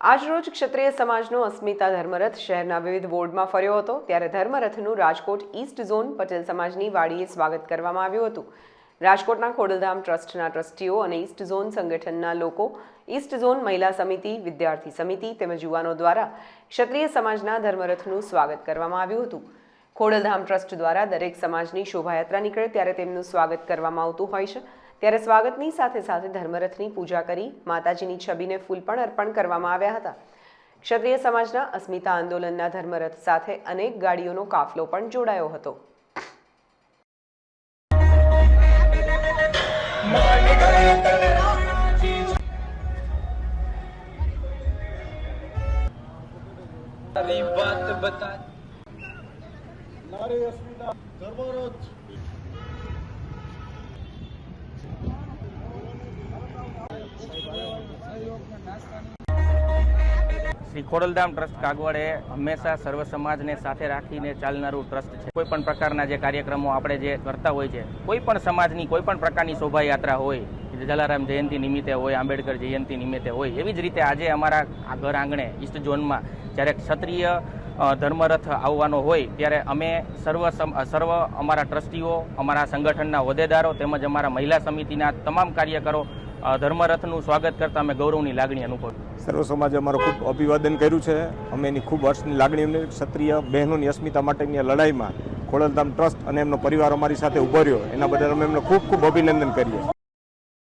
આજરોજ ક્ષત્રિય સમાજનો અસ્મિતા ધર્મરથ શહેરના વિવિધ વોર્ડમાં ફર્યો હતો. ત્યારે ધર્મરથનું રાજકોટ ઈસ્ટ ઝોન પટેલ સમાજની વાડીએ સ્વાગત કરવામાં આવ્યું હતું. રાજકોટના ખોડલધામ ટ્રસ્ટના ટ્રસ્ટીઓ અને ઈસ્ટ ઝોન સંગઠનના લોકો, ઈસ્ટ ઝોન મહિલા સમિતિ, વિદ્યાર્થી સમિતિ તેમજ યુવાનો દ્વારા ક્ષત્રિય સમાજના ધર્મરથનું સ્વાગત કરવામાં આવ્યું હતું. ખોડલધામ ટ્રસ્ટ દ્વારા દરેક સમાજની શોભાયાત્રા નીકળે ત્યારે તેમનું સ્વાગત કરવામાં આવતું હોય છે. ત્યારે સ્વાગતની સાથે સાથે ધર્મરથની પૂજા કરી માતાજીની છબીને ફૂલ પણ અર્પણ કરવામાં આવ્યા હતા. ક્ષત્રિય સમાજના અસ્મિતા આંદોલનના ધર્મરથ સાથે અનેક ગાડીઓનો કાફલો પણ જોડાયો હતો. વાત બતા નારી અસ્મિતા ધર્મરથ શ્રી ખોડલધામ ટ્રસ્ટ કાગવડ એ હંમેશા સર્વ સમાજને સાથે રાખીને ચાલનારું ટ્રસ્ટ છે. કોઈ પણ પ્રકારના જે કાર્યક્રમો આપણે જે કરતા હોય છે, કોઈ પણ સમાજની કોઈ પણ પ્રકારની શોભાયાત્રા હોય જલારામ જયંતિ નિમિત્તે હોય, આંબેડકર જયંતિ નિમિત્તે હોય, એવી જ રીતે આજે અમારા ઘર આંગણે, ઈસ્ટ ઝોનમાં જ્યારે ક્ષત્રિય ધર્મરથ આવવાનો હોય, ત્યારે અમે સર્વ સર્વ અમારા ટ્રસ્ટીઓ, અમારા સંગઠનના હોદ્દેદારો તેમજ અમારા મહિલા સમિતિના તમામ કાર્યકરો ધર્મરથનું સ્વાગત કરતા અમે ગૌરવની લાગણી અનુભવી. સર્વ સમાજે અમારું ખૂબ અભિવાદન કર્યું છે. અમે એની ખૂબ હર્ષની લાગણી ક્ષત્રિય બહેનોની અસ્મિતા માટેની લડાઈમાં ખોડલધામ ટ્રસ્ટ અને એમનો પરિવાર અમારી સાથે ઊભો રહ્યો. એના બદલ અમે એમનો ખૂબ ખૂબ અભિનંદન કરીએ.